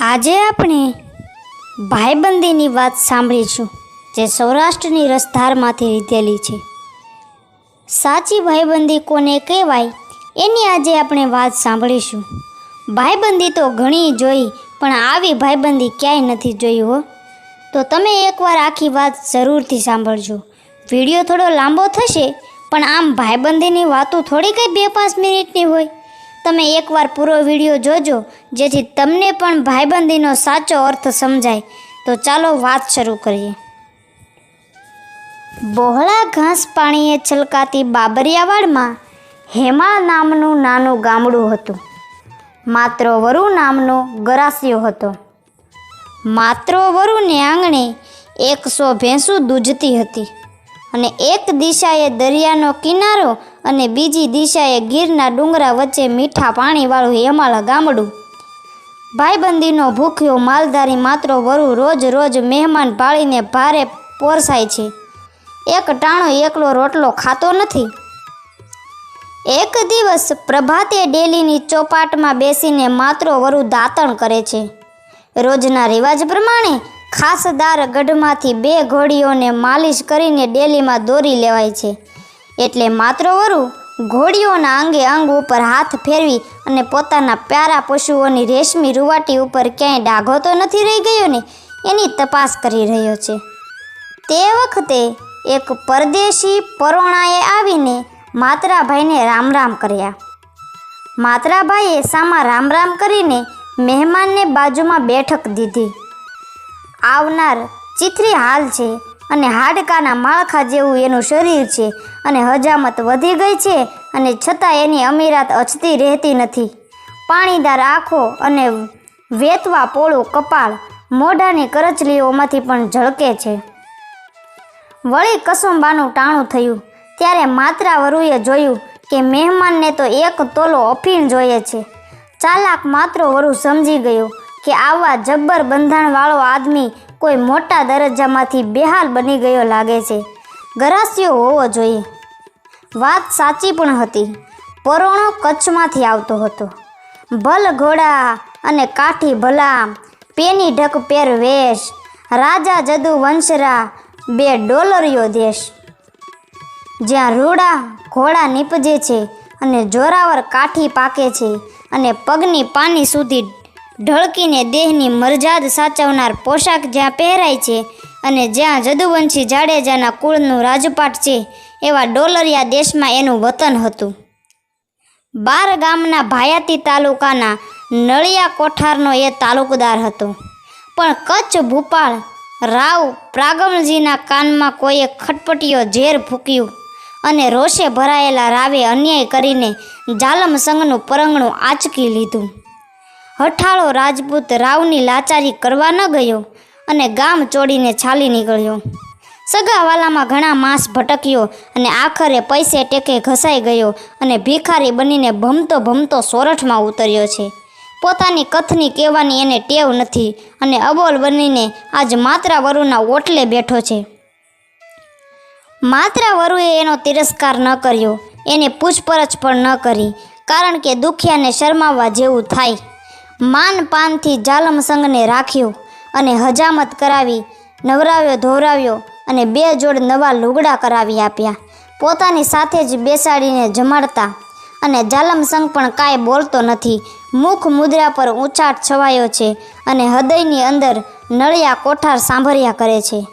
આજે આપણે ભાઈબંધીની વાત સાંભળીશું, જે સૌરાષ્ટ્રની રસધારમાંથી લીધેલી છે. સાચી ભાઈબંધી કોને કહેવાય, એની આજે આપણે વાત સાંભળીશું. ભાઈબંધી તો ઘણી જોઈ, પણ આવી ભાઈબંધી ક્યાંય નથી જોઈ હો. તો તમે એકવાર આખી વાત જરૂરથી સાંભળજો. વીડિયો થોડો લાંબો થશે, પણ આમ ભાઈબંધીની વાતો થોડી કંઈ બે પાંચ મિનિટની હોય. તમે એકવાર પૂરો વીડિયો જોજો, જેથી તમને પણ ભાઈબંધીનો સાચો અર્થ સમજાય. તો ચાલો વાત શરૂ કરીએ. બહોળા ઘાસ પાણીએ છલકાતી બાબરિયાવાડમાં હેમા નામનું નાનું ગામડું હતું. માત્ર વરુ નામનો ગરાસિયો હતો. માત્ર વરુને આંગણે એકસો ભેંસું દૂજતી હતી અને એક દિશાએ દરિયાનો કિનારો અને બીજી દિશાએ ગીરના ડુંગરા વચ્ચે મીઠા પાણીવાળું હેમાળા ગામડું. ભાઈબંધીનો ભૂખ્યો માલધારી માત્ર વરુ રોજ રોજ મહેમાન પાળીને ભારે પોરસાય છે. એક ટાણો એકલો રોટલો ખાતો નથી. એક દિવસ પ્રભાતે ડેલીની ચોપાટમાં બેસીને માત્ર વરુ દાંતણ કરે છે. રોજના રિવાજ પ્રમાણે ખાસદાર ગઢમાંથી બે ઘોડીઓને માલિશ કરીને ડેલીમાં દોરી લેવાય છે. એટલે માત્ર વરુ ઘોડીઓના અંગે અંગ ઉપર હાથ ફેરવી અને પોતાના પ્યારા પશુઓની રેશમી રૂવાટી ઉપર ક્યાંય ડાઘો તો નથી રહી ગયો ને? એની તપાસ કરી રહ્યો છે. તે વખતે એક પરદેશી પરોણાએ આવીને માત્રાભાઈને રામ રામ કર્યા. માત્રાભાઈએ સામા રામ રામ કરીને મહેમાનને બાજુમાં બેઠક દીધી. આવનાર ચિથરી હાલ છે. અને હાડકાના માળખા જેવું એનું શરીર છે અને હજામત વધી ગઈ છે અને છતાં એની અમીરાત અછતી રહેતી નથી. પાણીદાર આંખો અને વેતવા પોળું કપાળ મોઢાની કરચલીઓમાંથી પણ ઝળકે છે. વળી કસુંબાનું ટાણું થયું. ત્યારે માત્રા વરુએ જોયું કે મહેમાનને તો એક તોલો અફીણ જોઈએ છે. ચાલાક માત્ર વરુ સમજી ગયો કે આવા જબ્બર બંધાણવાળો આદમી કોઈ મોટા દરજ્જામાંથી બેહાલ બની ગયો લાગે છે. ગરાસ્યો હોવો જોઈએ. વાત સાચી પણ હતી. પરોણો કચ્છમાંથી આવતો હતો. ભલ ઘોડા અને કાઠી ભલા પેની ઢક પેર વેશ, રાજા જદુ વંશરા, બે ડોલરિયો દેશ. જ્યાં રૂડા ઘોડા નીપજે છે અને જોરાવર કાઠી પાકે છે અને પગની પાની સુધી ઢળકીને દેહની મરજાદ સાચવનાર પોશાક જ્યાં પહેરાય છે અને જ્યાં જદુવંશી જાડેજાના કુળનું રાજપાટ છે, એવા ડોલરિયા દેશમાં એનું વતન હતું. બાર ગામના ભાયાતી તાલુકાના નળિયા કોઠારનો એ તાલુકદાર હતો. પણ કચ્છ ભૂપાળ રાવ પ્રાગમજીના કાનમાં કોઈએ ખટપટીયો ઝેર ફૂક્યું અને રોષે ભરાયેલા રાવે અન્યાય કરીને જાલમ સંઘનું પરંગણું આંચકી લીધું. હઠાળો રાજપૂત રાવની લાચારી કરવા ન ગયો અને ગામ ચોડીને છાલી નીકળ્યો. સગાવાલામાં ઘણા માસ ભટક્યો અને આખરે પૈસે ટેકે ઘસાઈ ગયો અને ભિખારી બનીને ભમતો ભમતો સોરઠમાં ઉતર્યો છે. પોતાની કથની કહેવાની એને ટેવ નથી અને અબોલ બનીને આજ માત્રા વરુના ઓટલે બેઠો છે. માત્રા વરુએ એનો તિરસ્કાર ન કર્યો, એને પૂછપરછ પણ ન કરી, કારણ કે દુખિયાને શરમાવવા જેવું થાય. માન પાનથી જાલમ સંઘને રાખ્યો અને હજામત કરાવી, નવરાવ્યો ધોરાવ્યો અને બે જોડ નવા લુગડા કરાવી આપ્યા. પોતાની સાથે જ બેસાડીને જમાડતા અને જાલમ સંઘ પણ કાંઈ બોલતો નથી. મુખ મુદ્રા પર ઊંચાટ છવાયો છે અને હૃદયની અંદર નળિયા કોઠાર સાંભળ્યા કરે છે.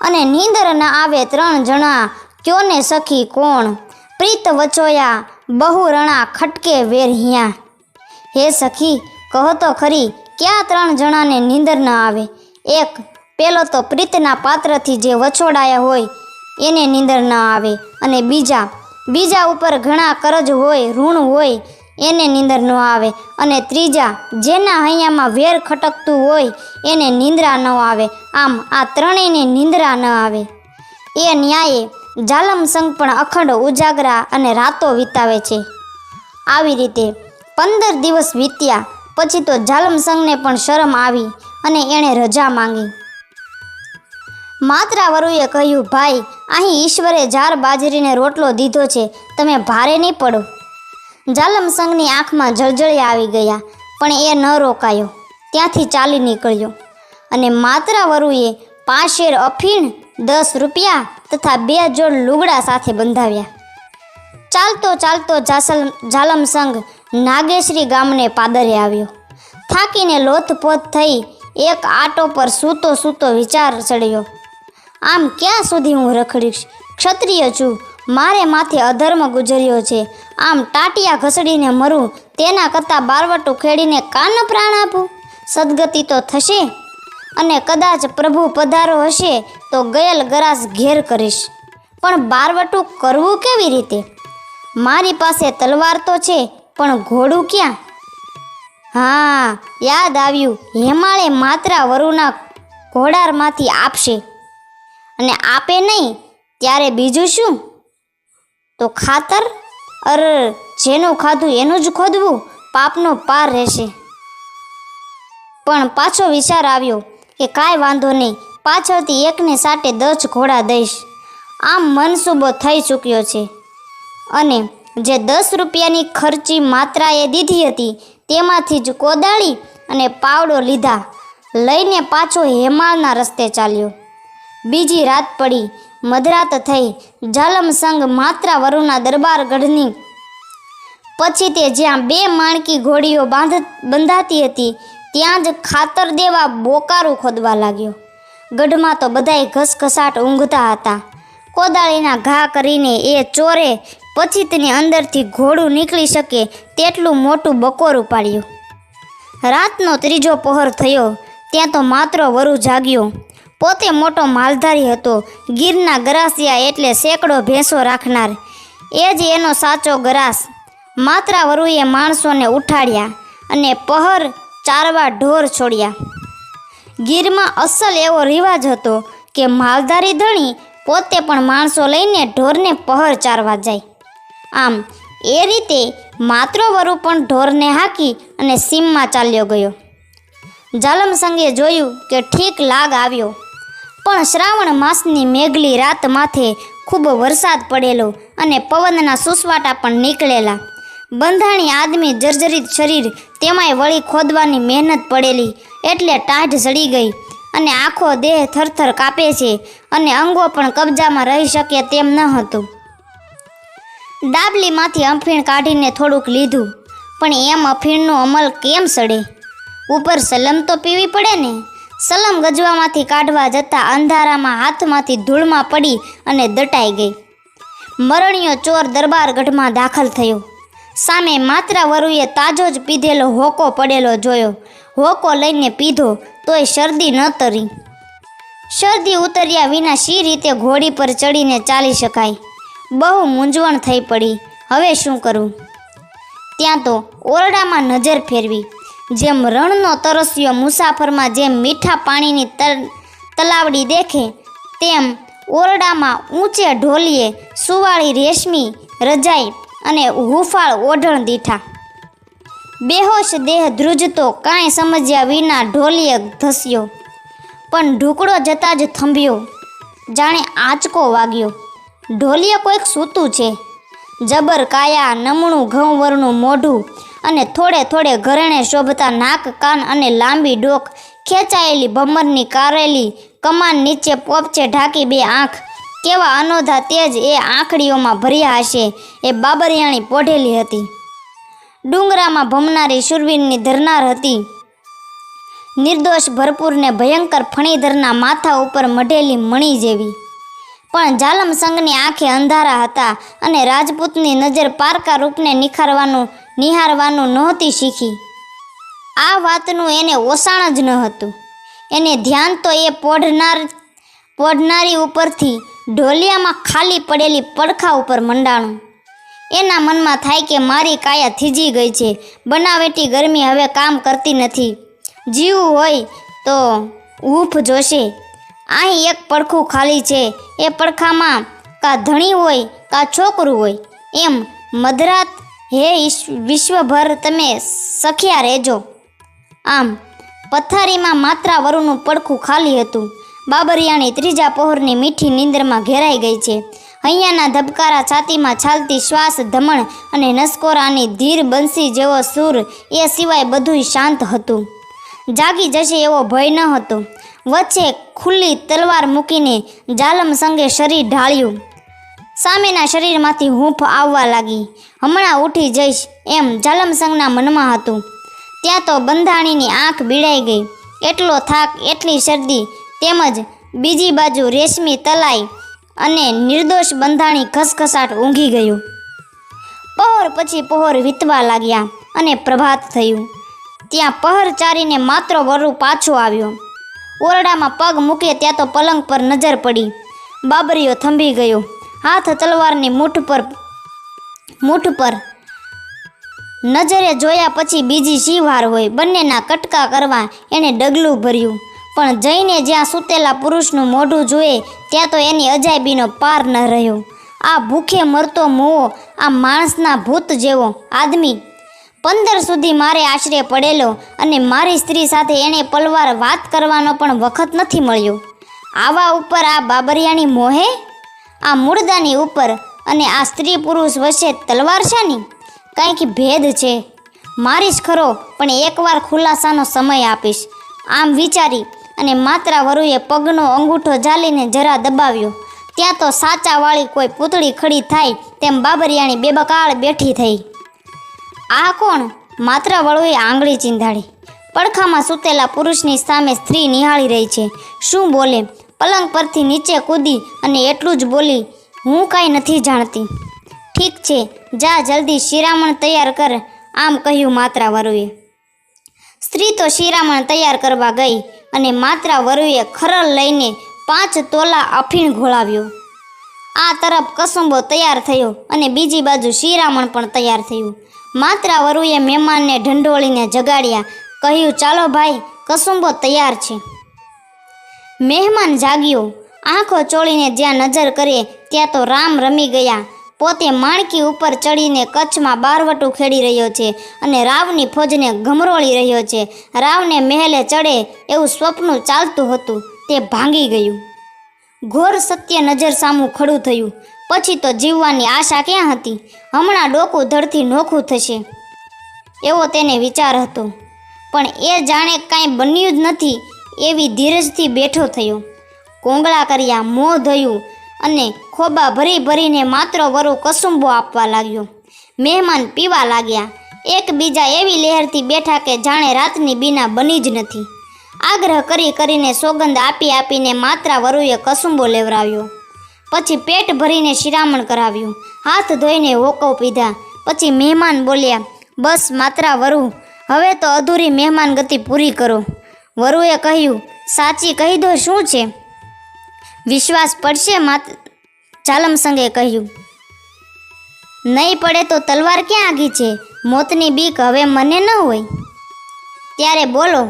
અને નીંદર ન આવે ત્રણ જણા, ક્યોને સખી, કોણ? પ્રીત વચોયા, બહુ રણા ખટકે વેર હિયા. હે સખી કહો તો ખરી, ક્યાં ત્રણ જણાને નીંદર ન આવે? એક, પેલો તો પ્રીતના પાત્રથી જે વછોડાયા હોય, એને નીંદર ન આવે. અને બીજા બીજા ઉપર ઘણા કરજ હોય, ઋણ હોય, એને નીંદર ન આવે. અને ત્રીજા, જેના હૈયામાં વેર ખટકતું હોય, એને નિંદ્રા ન આવે. આમ આ ત્રણેયને નિંદ્રા ન આવે. એ ન્યાયે જાલમ સંઘ પણ અખંડ ઉજાગરા અને રાતો વિતાવે છે. આવી રીતે પંદર દિવસ વીત્યા. પછી તો જાલમસંગને પણ શરમ આવી અને એણે રજા માંગી. માત્રાવરુએ કહ્યું, ભાઈ, અહીં ઈશ્વરે જાર બાજરીને રોટલો દીધો છે, તમે ભારે નહીં પડો. જાલમસંગની આંખમાં જળજળી આવી ગયા, પણ એ ન રોકાયો. ત્યાંથી ચાલી નીકળ્યો અને માત્રાવરુએ પાંચેર અફીણ, દસ રૂપિયા તથા બે જોડ લુગડા સાથે બંધાવ્યા. ચાલતો ચાલતો જાસલ, જાલમ સંઘ નાગેશ્રી ગામને પાદરે આવ્યો. થાકીને લોથપોથ થઈ એક આટો પર સૂતો સૂતો વિચાર ચડ્યો. આમ ક્યાં સુધી હું રખડીશ? ક્ષત્રિય છું. મારે માથે અધર્મ ગુજર્યો છે. આમ ટાટિયા ઘસડીને મરું. તેના કરતાં બારવટું ખેડીને કાન પ્રાણ આપું? સદગતિ તો થશે. અને કદાચ પ્રભુ પધારો હશે તો ગયેલ ગરાસ ઘેર કરીશ. પણ બારવટું કરવું કેવી રીતે? મારી પાસે તલવાર તો છે પણ ઘોડું ક્યાં? હા, યાદ આવ્યું. હેમાળે માત્ર વરુના ઘોડારમાંથી આપશે. અને આપે નહીં, ત્યારે બીજું શું? તો ખાતર? અર, જેનું ખાધું એનું જ ખોદવું, પાપનો પાર રહેશે. પણ પાછો વિચાર આવ્યો કે કાંઈ વાંધો નહીં, પાછળથી એકને સાટે દસ ઘોડા દઈશ. આમ મનસૂબો થઈ ચૂક્યો છે. અને જે દસ રૂપિયાની ખર્ચી માત્રાએ દીધી હતી, તેમાંથી જ કોદાળી અને પાવડો લીધા. લઈને પાછો હેમાળના રસ્તે ચાલ્યો. બીજી રાત પડી. મધરાત થઈ. જાલમસંગ માત્રા વરુના દરબારગઢની પછી તે જ્યાં બે માણકી ઘોડીઓ બાંધ, બંધાતી હતી, ત્યાં જ ખાતર દેવા બોકારું ખોદવા લાગ્યો. ગઢમાં તો બધાય ઘસઘસાટ ઊંઘતા હતા. કોદાળીના ઘા કરીને એ ચોરે પછી તેની અંદરથી ઘોડું નીકળી શકે તેટલું મોટું બકોરું પાડ્યું રાતનો ત્રીજો પહોર થયો, ત્યાં તો માત્ર વરુ જાગ્યો. પોતે મોટો માલધારી હતો, ગીરના ગરાસિયા એટલે સેંકડો ભેંસો રાખનાર. એ જ એનો સાચો ગરાસ. માત્ર વરુએ માણસોને ઉઠાડ્યા અને પહર ચારવા ઢોર છોડ્યા. ગીરમાં અસલ એવો રિવાજ હતો કે માલધારી ધણી પોતે પણ માણસો લઈને ઢોરને પહર ચારવા જાય. આમ, એ રીતે માત્ર વરુ પણ ઢોરને હાકી અને સીમમાં ચાલ્યો ગયો. જાલમસંગે જોયું કે ઠીક લાગ આવ્યો. પણ શ્રાવણ માસની મેઘલી રાત માથે ખૂબ વરસાદ પડેલો અને પવનના સુસવાટા પણ નીકળેલા. બંધાણી આદમી જર્જરિત શરીર તેમાંય વળી ખોદવાની મહેનત પડેલી એટલે ટાઢ જડી ગઈ અને આખો દેહ થરથર કાપે છે અને અંગો પણ કબજામાં રહી શકે તેમ ન હતું. ડાબલીમાંથી અફીણ કાઢીને થોડુંક લીધું. પણ એમ અફીણનો અમલ કેમ સડે? ઉપર સલમ તો પીવી પડે ને? સલમ ગજવામાંથી કાઢવા જતાં અંધારામાં હાથમાંથી ધૂળમાં પડી અને દટાઈ ગઈ. મરણીયો ચોર દરબારગઢમાં દાખલ થયો. સામે માત્રા વરુએ તાજો જ પીધેલો હોકો પડેલો જોયો. હોકો લઈને પીધો, તોય શરદી ન તરી. શરદી ઉતર્યા વિના શી રીતે ઘોડી પર ચડીને ચાલી શકાય? બહુ મૂંઝવણ થઈ પડી. હવે શું કરવું ત્યાં તો ઓરડામાં નજર ફેરવી. જેમ રણનો તરસ્યો મુસાફરમાં જેમ મીઠા પાણીની તલાવડી દેખે, તેમ ઓરડામાં ઊંચે ઢોલીએ સુવાળી રેશમી, રજાઈ અને હુફાળ ઓઢણ દીઠા. બેહોશ દેહ ધ્રુજતો કાંઈ સમજ્યા વિના ઢોલીએ ધસ્યો. પણ ઢુકડો જતાં જ થંભ્યો. જાણે આંચકો વાગ્યો. ઢોલીએ કોઈક સૂતું છે. જબર, કાયા, નમણું ઘઉંવરનું મોઢું અને થોડે થોડે ઘરેણે શોભતા નાક, કાન અને લાંબી ડોક ખેંચાયેલી ભમરની કારેલી કમાન નીચે પોપચે ઢાંકી બે આંખ. કેવા અનોધા તેજ એ આંખડીઓમાં ભર્યા હશે એ બાબરિયાણી પોઢેલી હતી. ડુંગરામાં ભમનારી શુરવીરની ધરનાર હતી. નિર્દોષ ભરપૂરને ભયંકર ફણીધરના માથા ઉપર મઢેલી મણી જેવી. પણ જાલમ સંઘની આંખે અંધારા હતા અને રાજપૂતની નજર પારકા રૂપને નિખારવાનું, નિહારવાનું નહોતી શીખી. આ વાતનું એને ઓસાણ જ ન હતું. એને ધ્યાન તો એ પોઢનાર, પોઢનારી ઉપરથી ઢોલિયામાં ખાલી પડેલી પડખા ઉપર મંડાણું. એના મનમાં થાય કે મારી કાયા થીજી ગઈ છે. બનાવેટી ગરમી હવે કામ કરતી નથી. જીવું હોય તો હૂફ જોશે. અહીં એક પડખું ખાલી છે. એ પડખામાં કા ધણી હોય, કા છોકરું હોય. એમ મધરાત હે વિશ્વભર તમે સખ્યા રહેજો. આમ પથારીમાં માત્રા વરુનું પડખું ખાલી હતું. બાબરિયાણી ત્રીજા પહોરની મીઠી નીંદરમાં ઘેરાઈ ગઈ છે. હૈયાના ધબકારા છાતીમાં છાલતી શ્વાસ, ધમણ અને નસકોરાની ધીર બંસી જેવો સૂર એ સિવાય બધુંય શાંત હતું. જાગી જશે એવો ભય ન હતો. વચ્ચે ખુલ્લી તલવાર મૂકીને જાલમ સંગે શરીર ઢાળ્યું. સામેના શરીરમાંથી હૂંફ આવવા લાગી. હમણાં ઉઠી જઈશ એમ જાલમસંગના મનમાં હતું. ત્યાં તો બંધાણીની આંખ બીડાઈ ગઈ. એટલો થાક, એટલી શરદી, તેમજ બીજી બાજુ રેશમી તલાઈ અને નિર્દોષ બંધાણી ઘસઘસાટ ઊંઘી ગયું. પહોર પછી પહોર વીતવા લાગ્યા અને પ્રભાત થયું. ત્યાં પહર ચારીને માત્ર વરુ પાછો આવ્યો. ઓરડામાં પગ મૂકે ત્યાં તો પલંગ પર નજર પડી. બાબરીઓ થંભી ગયો. હાથ તલવારની મૂઠ પર મૂઠ પર નજરે જોયા પછી બીજી શિવાર હોય. બંનેના કટકા કરવા એણે ડગલું ભર્યું. પણ જઈને જ્યાં સૂતેલા પુરુષનું મોઢું જોઈએ ત્યાં તો એની અજાયબીનો પાર ન રહ્યો. આ ભૂખે મરતો મોવો આ માણસના ભૂત જેવો આદમી પંદર સુધી મારે આશરે પડેલો અને મારી સ્ત્રી સાથે એણે પલવાર વાત કરવાનો પણ વખત નથી મળ્યો. આવા ઉપર આ બાબરિયાની મોહે? આ મૂળદાની ઉપર અને આ સ્ત્રી પુરુષ વચ્ચે તલવાર શાની કંઈક ભેદ છે. મારીશ ખરો, પણ એકવાર ખુલાસાનો સમય આપીશ. આમ વિચારી અને માત્રા વરુએ પગનો અંગૂઠો ઝાલીને જરા દબાવ્યો. ત્યાં તો સાચાવાળી કોઈ પૂતળી ખડી થાય તેમ બાબરિયાણી બેબકાળ બેઠી થઈ. આ કોણ? માત્ર વળુએ આંગળી ચીંધાડી. પડખામાં સૂતેલા પુરુષની સામે સ્ત્રી નિહાળી રહી છે. શું બોલે? પલંગ પરથી નીચે કૂદી અને એટલું જ બોલી, હું કાંઈ નથી જાણતી. ઠીક છે, જા જલ્દી શિરામણ તૈયાર કર, આમ કહ્યું માત્રા વરુએ. સ્ત્રી તો શિરામણ તૈયાર કરવા ગઈ અને માત્રા વરુએ ખરલ લઈને પાંચ તોલા અફીણ ઘોળાવ્યો. આ તરફ કસુંબો તૈયાર થયો અને બીજી બાજુ શિરામણ પણ તૈયાર થયું. માત્રા વરુએ મહેમાનને ઢંઢોળીને જગાડ્યા. કહ્યું, ચાલો ભાઈ, કસુંબો તૈયાર છે. મહેમાન જાગ્યો. આંખો ચોળીને જ્યાં નજર કરે, ત્યાં તો રામ રમી ગયા. પોતે માણકી ઉપર ચડીને કચ્છમાં બારવટું ખેડી રહ્યો છે અને રાવની ફોજને ગમરોળી રહ્યો છે. રાવને મહેલે ચડે એવું સ્વપ્ન ચાલતું હતું. તે ભાંગી ગયું. ઘોર સત્ય નજર સામું ખડું થયું. પછી તો જીવવાની આશા ક્યાં હતી? હમણાં ડોકું ધડથી નોખું થશે. એવો તેને વિચાર હતો. પણ એ જાણે કાંઈ બન્યું જ નથી એવી ધીરજથી બેઠો થયો. કોંગળા કર્યા, મોં ધોયું અને ખોબા ભરી ભરીને માત્ર વરુ કસુંબો આપવા લાગ્યો. મહેમાન પીવા લાગ્યા. એકબીજા એવી લહેરથી બેઠા કે જાણે રાતની બીના બની જ નથી. આગ્રહ કરી કરીને સોગંદ આપી આપીને માત્રા વરુએ કસુંબો લેવરાવ્યો પછી પેટ ભરીને શિરામણ કરાવ્યું. હાથ ધોઈને હોકો પીધા. પછી મહેમાન બોલ્યા, બસ માત્રા વરુ, હવે તો અધૂરી મહેમાન ગતિ પૂરી કરો. વરુએ કહ્યું, સાચી કહી દો, શું છે? વિશ્વાસ પડશે માત ચાલમસંગે કહ્યું, નહીં પડે તો તલવાર ક્યાં આગી છે? મોતની બીક હવે મને ન હોય. ત્યારે બોલો,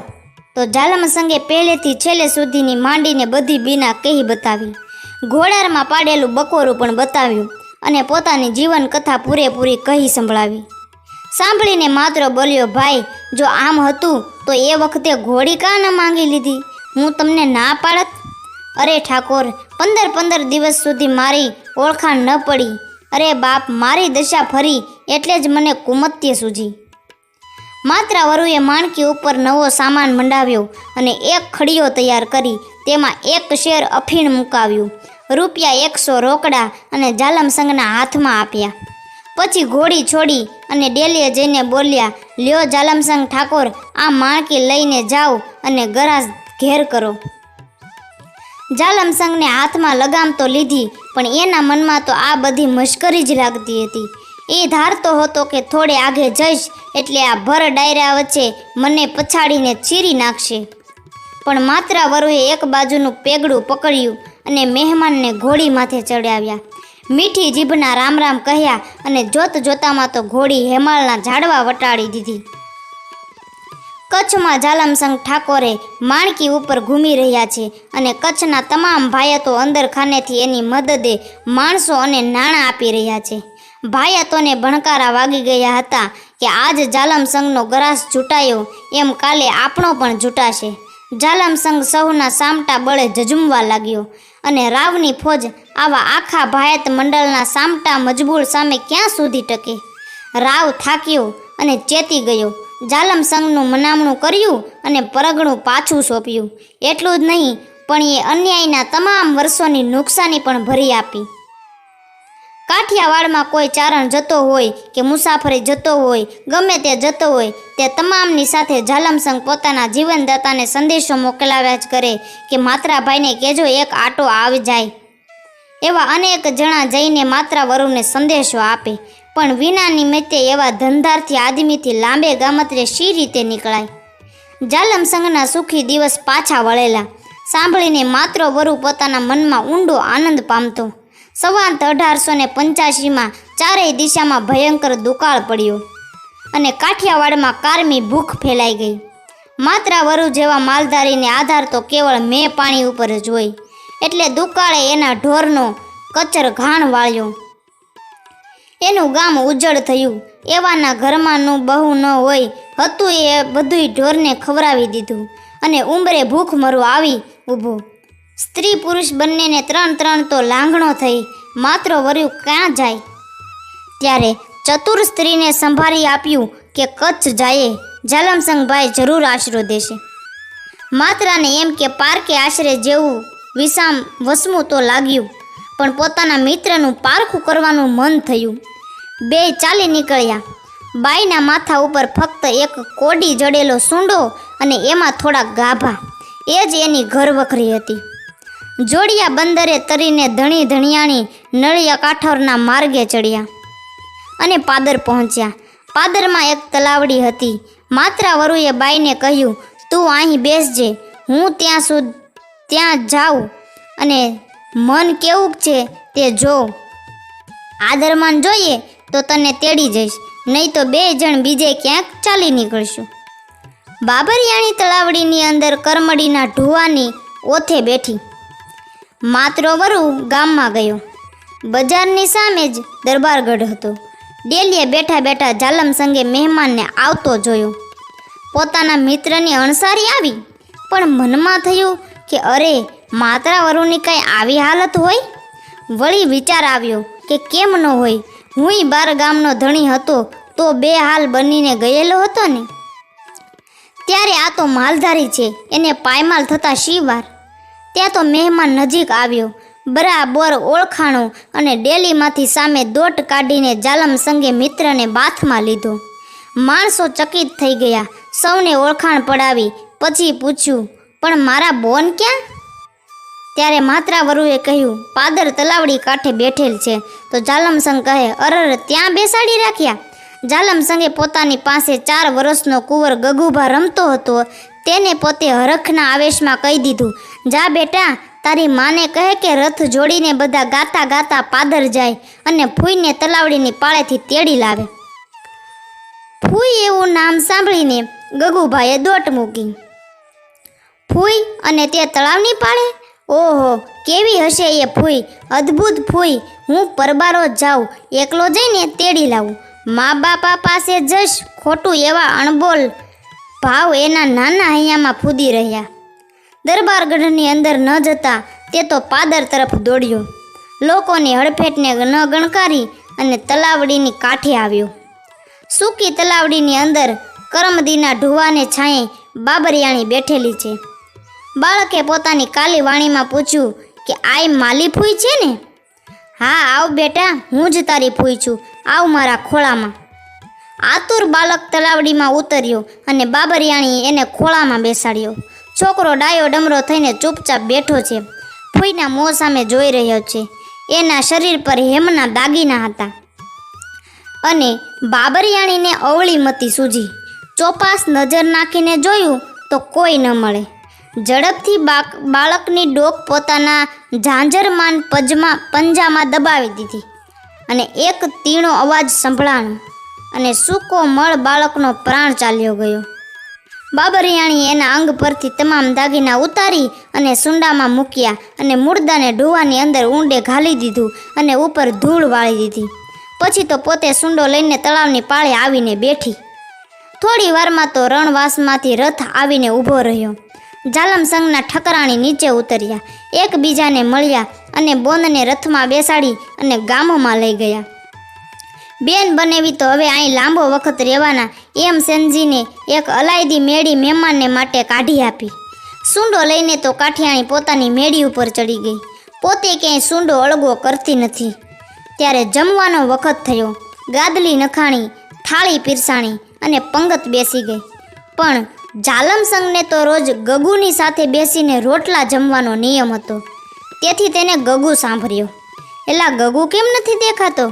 તો જાલમસંગે પહેલેથી છેલ્લે સુધીની માંડીને બધી બીના કહી બતાવી. ઘોડારમાં પાડેલું બકોરું પણ બતાવ્યું અને પોતાની જીવન કથા પૂરેપૂરી કહી સંભળાવી. સાંભળીને માત્ર બોલ્યો, ભાઈ, જો આમ હતું, તો એ વખતે ઘોડી કાં ન માંગી લીધી? હું તમને ના પાડત? અરે ઠાકોર, પંદર પંદર દિવસ સુધી મારી ઓળખાણ ન પડી. અરે બાપ, મારી દશા ફરી એટલે જ મને કુમત્ય સૂજી. માત્ર વરુએ માણકી ઉપર નવો સામાન મંડાવ્યો અને એક ખડીયો તૈયાર કરી તેમાં એક શેર અફીણ મુકાવ્યું. રૂપિયા એકસો રોકડા અને જાલમસંગના હાથમાં આપ્યા. પછી ઘોડી છોડી અને ડેલીએ જઈને બોલ્યા, લ્યો જાલમસંગ ઠાકોર, આ માણકી લઈને જાઓ અને ગરાસ ઘેર કરો. જાલમસંગને હાથમાં લગામ તો લીધી, પણ એના મનમાં તો આ બધી મશ્કરી જ લાગતી હતી. એ ધારતો હતો કે થોડે આગે જઈશ એટલે આ ભર ડાયરા વચ્ચે મને પછાડીને ચીરી નાખશે. પણ માત્ર વરુએ એક બાજુનું પેગડું પકડ્યું અને મહેમાનને ઘોડી માથે ચડાવ્યા. મીઠી જીભના રામ રામ કહ્યા અને જોત જોતામાં તો ઘોડી હેમાળના ઝાડવા વટાડી દીધી. કચ્છમાં જાલમસંગ ઠાકોરે માણકી ઉપર ઘૂમી રહ્યા છે અને કચ્છના તમામ ભાયતો અંદર ખાનેથી એની મદદે માણસો અને નાણાં આપી રહ્યા છે. ભાયતોને ભણકારા વાગી ગયા હતા કે આજ જાલમસંગનો ગ્રાસ જૂટાયો એમ કાલે આપણો પણ છૂટાશે જાલમસંગ સૌના સામટા બળે ઝઝુમવા લાગ્યો અને રાવની ફોજ આવા આખા ભાયત મંડળના સામટા મજબૂર સામે ક્યાં સુધી ટકે? રાવ થાક્યો અને ચેતી ગયો. જાલમ સંઘનું મનામણું કર્યું અને પરગણું પાછું સોંપ્યું. એટલું જ નહીં, પણ એ અન્યાયના તમામ વર્ષોની નુકસાની પણ ભરી આપી. કાઠિયાવાડમાં કોઈ ચારણ જતો હોય કે મુસાફરી જતો હોય, ગમે તે જતો હોય, તે તમામની સાથે જાલમસંગ પોતાના જીવનદાતાને સંદેશો મોકલાવ્યા જ કરે કે માત્રાભાઈને કેજો એક આટો આવી જાય. એવા અનેક જણા જઈને માત્રા વરુને સંદેશો આપે, પણ વિના નિમિત્તે એવા ધંધારથી આદમીથી લાંબે ગામત્રે શી રીતે નીકળાય? જાલમ સંઘના સુખી દિવસ પાછા વળેલા. સાંભળીને માત્ર વરુ પોતાના મનમાં ઊંડો આનંદ પામતો. સવાંત અઢારસો ને પંચ્યાસીમાં ચારેય દિશામાં ભયંકર દુકાળ પડ્યો અને કાઠિયાવાડમાં કારમી ભૂખ ફેલાઈ ગઈ. માત્ર વરુ જેવા માલધારીને આધાર તો કેવળ મેં પાણી ઉપર જ હોય. એટલે દુકાળે એના ઢોરનો કચર ઘાણ વાળ્યો. એનું ગામ ઉજ્જડ થયું. એવાના ઘરમાંનું બહુ ન હોય હતું એ બધુંય ઢોરને ખવડાવી દીધું અને ઉંબરે ભૂખ મરો આવી ઊભો. સ્ત્રી પુરુષ બંનેને ત્રણ ત્રણ તો લાંગણો થઈ, માત્ર વર્યું ક્યાં જાય? ત્યારે ચતુર સ્ત્રીને સંભાળી આપ્યું કે કચ્છ જાય જાલમસંગભાઈ જરૂર આશરો દેશે. માત્રાને એમ કે પારકે આશરે જેવું વિસામ વસમું તો લાગ્યું, પણ પોતાના મિત્રનું પારખું કરવાનું મન થયું. બે ચાલી નીકળ્યા. બાઈના માથા ઉપર ફક્ત એક કોડી જડેલો સૂંડો અને એમાં થોડા ગાભા. એ જ એની ઘરવખરી હતી. જોડિયા બંદરે તરીને ધણી ધણિયાણી નળિયા કાઠોરના માર્ગે ચડ્યા અને પાદર પહોંચ્યા. પાદરમાં એક તલાવડી હતી. માત્રા વરુએ બાઈને કહ્યું, તું અહીં બેસજે. હું ત્યાં સુધ ત્યાં જાઉં અને મન કેવું છે તે જો. આદરમાન જોઈએ તો તને તેડી જઈશ. નહીં તો બે જણ બીજે ક્યાંક ચાલી નીકળશું. બાબરિયાણી તળાવડીની અંદર કરમડીના ઢુવાની ઓથે બેઠી. માત્રો વરુ ગામમાં ગયો. બજારની સામે જ દરબારગઢ હતો. ડેલીએ બેઠા બેઠા જાલમ સંગે મહેમાનને આવતો જોયો. પોતાના મિત્રની અણસારી આવી, પણ મનમાં થયું કે અરે, માત્રા વરુની કાંઈ આવી હાલત હોય? વળી વિચાર આવ્યો કે કેમ ન હોય? હુંય બાર ગામનો ધણી હતો, તો બે હાલ બનીને ગયેલો હતો ને? ત્યારે આ તો માલધારી છે, એને પાયમાલ થતા શી વાર ત્યાં તો મહેમાન નજીક આવ્યો. બરાબર ઓળખાણો અને ડેલીમાંથી સામે દોટ કાઢીને જાલમ સંગે મિત્રને બાથમાં લીધો. માણસો ચકિત થઈ ગયા. સૌને ઓળખાણ પડાવી, પછી પૂછ્યું, પણ મારા બોન ક્યાં? ત્યારે માત્રા વરુએ કહ્યું, પાદર તલાવડી કાંઠે બેઠેલ છે. તો જાલમસંગ કહે, અરર ત્યાં બેસાડી રાખ્યા? જાલમસંગે પોતાની પાસે ચાર વર્ષનો કુંવર ગગુભા રમતો હતો. તેને પોતે હરખના આવેશમાં કહી દીધું, જા બેટા, તારી માને કહે કે રથ જોડીને બધા ગાતા ગાતા પાદર જાય અને ફૂઈને તલાવડીની પાળેથી તેડી લાવે. ફૂઈ એવું નામ સાંભળીને ગગુભાઈએ દોટ મૂકી. ફૂઈ અને તે તળાવની પાળે? ઓહો, કેવી હશે એ ફૂઈ અદ્ભુત ફૂઈ હું પરબારો જાઉં, એકલો જઈને તેડી લાવું. મા બાપા પાસે જશ ખોટું એવા અણબોલ ભાવ એના નાના હૈયામાં ફૂદી રહ્યા. દરબારગઢની અંદર ન જતા તે તો પાદર તરફ દોડ્યો. લોકોની હડફેટને ન ગણકારી અને તલાવડીની કાંઠે આવ્યો. સૂકી તલાવડીની અંદર કરમદીના ઢુવાને છાંયે બાબરિયાણી બેઠેલી છે. બાળકે પોતાની કાલી વાણીમાં પૂછ્યું કે, આય માલી ફૂઈ છે ને? હા, આવ બેટા, હું જ તારી ફૂઈ છું. આવ મારા ખોળામાં. આતુર બાળક તલાવડીમાં ઉતર્યો અને બાબરિયાણીએ એને ખોળામાં બેસાડ્યો. છોકરો ડાયો ડમરો થઈને ચૂપચાપ બેઠો છે. ફૂઈના મોં સામે જોઈ રહ્યો છે. એના શરીર પર હેમના દાગીના હતા. અને બાબરિયાણીને અવળી મતી સૂજી ચોપાસ નજર નાખીને જોયું તો કોઈ ન મળે. ઝડપથી બાળકની ડોક પોતાના ઝાંઝરમાન પજમાં પંજામાં દબાવી દીધી. અને એક તીણો અવાજ સંભળાણો અને સૂકો મળ બાળકનો પ્રાણ ચાલ્યો ગયો. બાબરિયાણીએ એના અંગ પરથી તમામ દાગીના ઉતારી અને સુંડામાં મૂક્યા અને મુર્દાને ડોવાની અંદર ઊંડે ઘાલી દીધું અને ઉપર ધૂળ વાળી દીધી. પછી તો પોતે સુંડો લઈને તળાવની પાળે આવીને બેઠી. થોડી વારમાં તો રણવાસમાંથી રથ આવીને ઊભો રહ્યો. જાલમ સંઘના ઠકરાણી નીચે ઉતર્યા. એકબીજાને મળ્યા અને બોનને રથમાં બેસાડી અને ગામમાં લઈ ગયા. બેન બનેવી તો હવે અહીં લાંબો વખત રહેવાના. એમ સેનજીને એક અલાયદી મેળી મહેમાનને માટે કાઢી આપી. સૂંડો લઈને તો કાઠિયાણી પોતાની મેળી ઉપર ચડી ગઈ. પોતે ક્યાંય સૂંડો અળગો કરતી નથી. ત્યારે જમવાનો વખત થયો. ગાદલી નખાણી, થાળી પીરસાણી અને પંગત બેસી ગઈ. પણ જાલમસંગને તો રોજ ગગુની સાથે બેસીને રોટલા જમવાનો નિયમ હતો. તેથી તેને ગગુ સાંભળ્યો. એલા ગગુ કેમ નથી દેખાતો?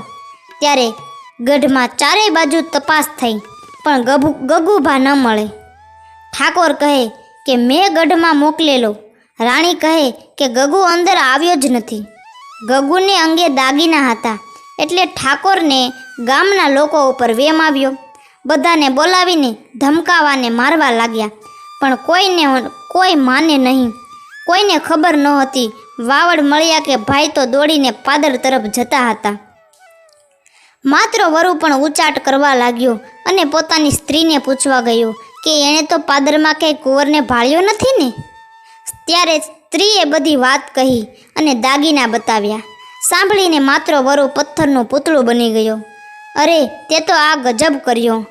ત્યારે ગઢમાં ચારેય બાજુ તપાસ થઈ, પણ ગભુ, ગગુભા ન મળે. ઠાકોર કહે કે, મેં ગઢમાં મોકલેલો. રાણી કહે કે, ગગુ અંદર આવ્યો જ નથી. ગગુને અંગે દાગીના હતા, એટલે ઠાકોરને ગામના લોકો ઉપર વેમ આવ્યો. બધાને બોલાવીને ધમકાવાને મારવા લાગ્યા, પણ કોઈને કોઈ માને નહીં. કોઈને ખબર નહોતી વાવડ મળ્યા કે ભાઈ તો દોડીને પાદર તરફ જતા હતા. માત્ર વરુ પણ ઉચાટ કરવા લાગ્યો અને પોતાની સ્ત્રીને પૂછવા ગયો કે એણે તો પાદરમાં કંઈ કુંવરને ભાળ્યો નથી ને? ત્યારે સ્ત્રીએ બધી વાત કહી અને દાગીના બતાવ્યા. સાંભળીને માત્ર વરુ પથ્થરનું પૂતળું બની ગયો. અરે, તે તો આ ગજબ કર્યો.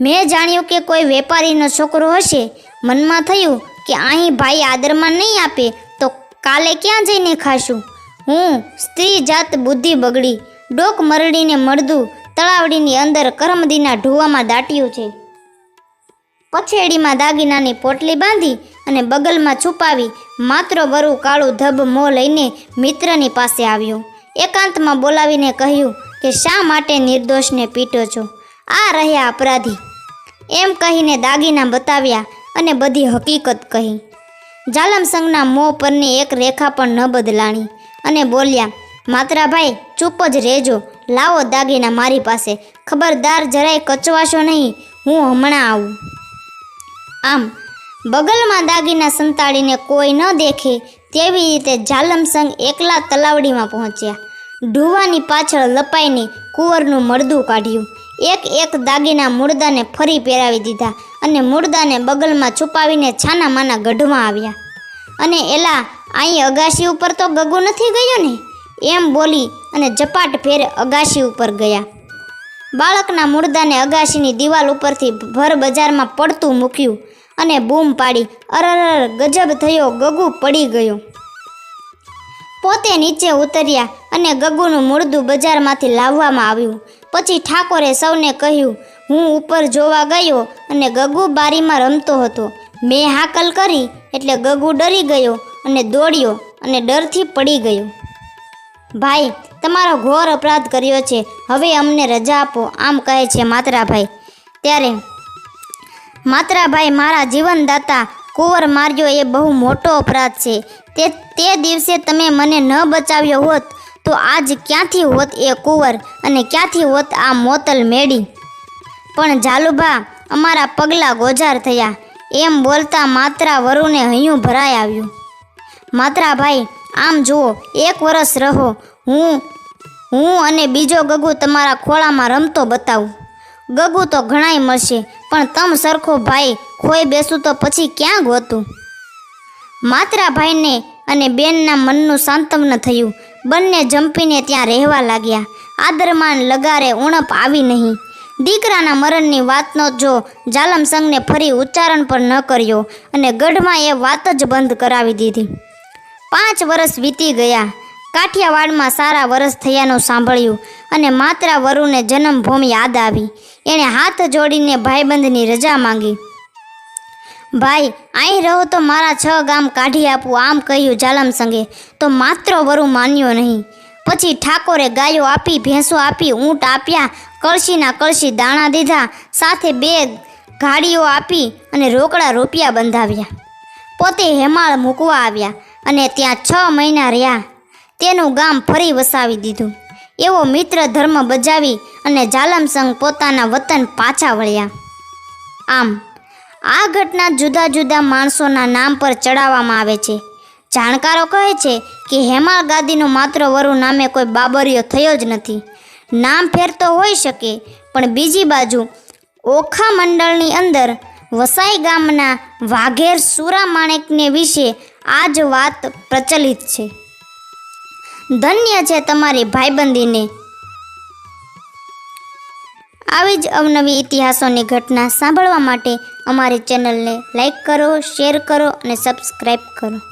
મેં જાણ્યું કે કોઈ વેપારીનો છોકરો હશે. મનમાં થયું કે અહીં ભાઈ આદરમાં નહીં આપે તો કાલે ક્યાં જઈને ખાશું? હું સ્ત્રી જાત બુદ્ધિ બગડી ડોક મરડીને મળદું તળાવડીની અંદર કરમદીના ઢુવામાં દાટ્યું છે. પછેડીમાં દાગીનાની પોટલી બાંધી અને બગલમાં છુપાવી માત્ર વરુ કાળું ધબ મોં લઈને મિત્રની પાસે આવ્યો. એકાંતમાં બોલાવીને કહ્યું કે શા માટે નિર્દોષને પીટો છો? આ રહ્યા અપરાધી. એમ કહીને દાગીના બતાવ્યા અને બધી હકીકત કહી. જાલમસંગના મોં પરની એક રેખા પણ ન બદલાણી અને બોલ્યા માત્રાભાઈ ચૂપ જ રહેજો. લાવો દાગીના મારી પાસે. ખબરદાર જરાય કચવાશો નહીં. હું હમણાં આવું. આમ, બગલમાં દાગીના સંતાડીને કોઈ ન દેખે તેવી રીતે જાલમસંગ એકલા તલાવડીમાં પહોંચ્યા. ઢુવાની પાછળ લપાઈને કુંવરનું મળદું કાઢ્યું. એક એક દાગીના મૂળદાને ફરી પહેરાવી દીધા અને મૂળદાને બગલમાં છુપાવીને છાના માના ગઢમાં આવ્યા. અને એલા અહીં અગાશી ઉપર તો ગગુ નથી ગયો ને? એમ બોલી અને ઝપાટ ફેરે અગાશી ઉપર ગયા. બાળકના મુર્દાને અગાશીની દિવાલ ઉપરથી ભર બજારમાં પડતું મૂક્યું અને બૂમ પાડી અરર ગજબ થયો, ગગુ પડી ગયો. પોતે નીચે ઉતર્યા અને ગગુનું મૂળદું બજારમાંથી લાવવામાં આવ્યું. પછી ઠાકોરે સૌને કહ્યું, હું ઉપર જોવા ગયો અને ગગુ બારીમાં રમતો હતો. મેં હાકલ કરી એટલે ગગુ ડરી ગયો અને દોડ્યો અને ડરથી પડી ગયો. ભાઈ, તમારો ઘોર અપરાધ કર્યો છે. હવે અમને રજા આપો. આમ કહે છે માતરાભાઈ. ત્યારે માત્રાભાઈ, મારા જીવનદાતા, કુંવર માર્યો એ બહુ મોટો અપરાધ છે. તે તે દિવસે તમે મને ન બચાવ્યો હોત, તો આજ ક્યાંથી હોત એ કુંવર? અને ક્યાંથી હોત આ મોતલ મેડી? પણ ઝાલુભા અમારા પગલાં ગોજાર થયા. એમ બોલતા માત્રા વરુને હૈયું ભરાઈ આવ્યું. માત્રા ભાઈ આમ જુઓ, એક વરસ રહો. હું હું અને બીજો ગગુ તમારા ખોળામાં રમતો બતાવું. ગગુ તો ઘણાય મળશે, પણ તમ સરખો ભાઈ ખોઈ બેસું તો પછી ક્યાં ગોતું? માત્રા ભાઈને અને બેનના મનનું સાંત્વન થયું. બંને જંપીને ત્યાં રહેવા લાગ્યા. આદરમાન લગારે ઉણપ આવી નહીં. દીકરાના મરણની વાતનો જો જાલમસંગને ફરી ઉચ્ચારણ પણ ન કર્યો અને ગઢમાં એ વાત જ બંધ કરાવી દીધી. પાંચ વર્ષ વીતી ગયા. કાઠિયાવાડમાં સારા વર્ષ થયાનું સાંભળ્યું અને માત્ર વરુને જન્મભૂમિ યાદ આવી. એણે હાથ જોડીને ભાઈબંધની રજા માંગી. ભાઈ, અહીં રહો તો મારા છ ગામ કાઢી આપું, આમ કહ્યું જાલમસંગે તો માત્ર વરુ માન્યો નહીં. પછી ઠાકોરે ગાયો આપી, ભેંસો આપી, ઊંટ આપ્યા, કળશીના કળશી દાણા દીધા, સાથે બે ગાડીઓ આપી અને રોકડા રૂપિયા બંધાવ્યા. પોતે હેમાળ મૂકવા આવ્યા. અને ત્યાં છ મહિના રહ્યા. તેનું ગામ ફરી વસાવી દીધું. એવો મિત્ર ધર્મ બજાવી અને જાલમસંગ પોતાના વતન પાછા વળ્યા. આમ, આ ઘટના જુદા જુદા માણસોના નામ પર ચડાવવામાં આવે છે. જાણકારો કહે છે કે હેમાળ ગાદીનો માત્ર વરુ નામે કોઈ બાબરિયો થયો જ નથી. નામ ફેરતો હોઈ શકે, પણ બીજી બાજુ ઓખા મંડળની અંદર વસાઈ ગામના વાઘેર સુરા માણેકને વિશે આ જ વાત પ્રચલિત છે. ધન્ય છે તમારી ભાઈબંધીને. આવી જ અવનવી ઇતિહાસોની ઘટના સાંભળવા માટે અમારી ચેનલને લાઈક કરો, શેર કરો અને સબસ્ક્રાઈબ કરો.